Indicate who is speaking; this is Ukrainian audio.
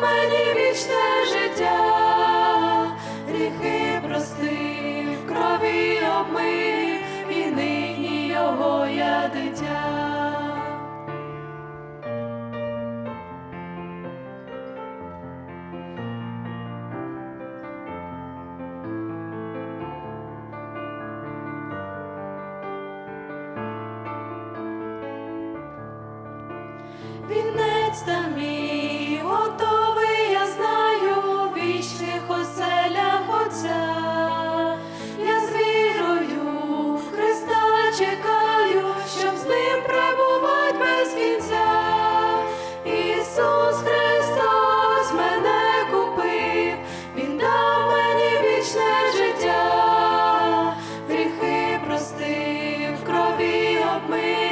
Speaker 1: мені вічне життя, гріхи прости, в крові обми, і нині його я дитя. Vines da minha ми.